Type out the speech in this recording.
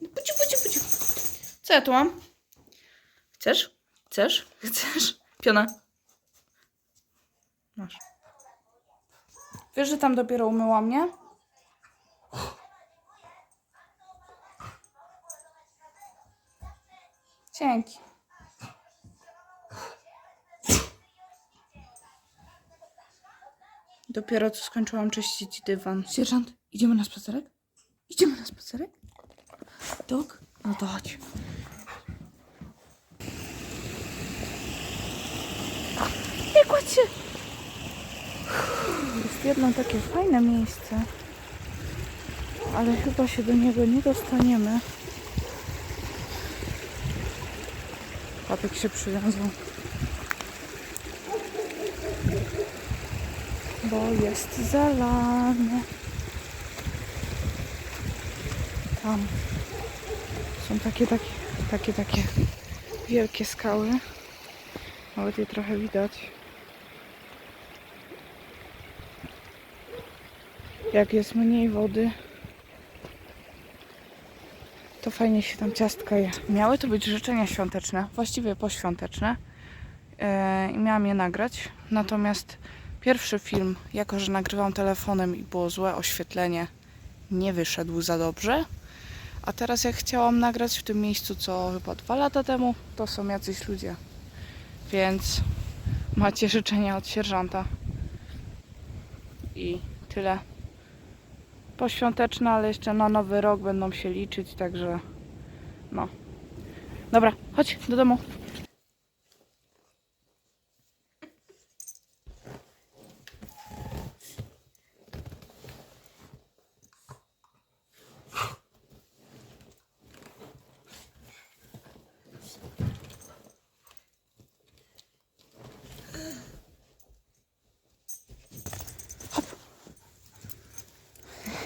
Buciu, buciu, buciu. Co ja tu mam? Chcesz? Chcesz? Chcesz? Piona. Masz. Wiesz, że tam dopiero umyłam, nie? Dzięki. Dopiero co skończyłam czyścić dywan. Sierżant, idziemy na spacerek? Idziemy na spacerek? Dok? No to chodź. Nie kładź się! Jest jedno takie fajne miejsce, ale chyba się do niego nie dostaniemy. Papek się przywiązał. Bo jest zalane. Tam są takie, takie, takie, takie wielkie skały. Nawet je trochę widać. Jak jest mniej wody, to fajnie się tam ciastka je. Miały to być życzenia świąteczne, właściwie poświąteczne. Yy, I miałam je nagrać. Natomiast pierwszy film, jako że nagrywam telefonem i było złe oświetlenie, nie wyszedł za dobrze. A teraz jak chciałam nagrać w tym miejscu, co chyba dwa lata temu, to są jacyś ludzie. Więc macie życzenia od sierżanta. I tyle. Poświąteczne, ale jeszcze na nowy rok będą się liczyć, także no. Dobra, chodź do domu.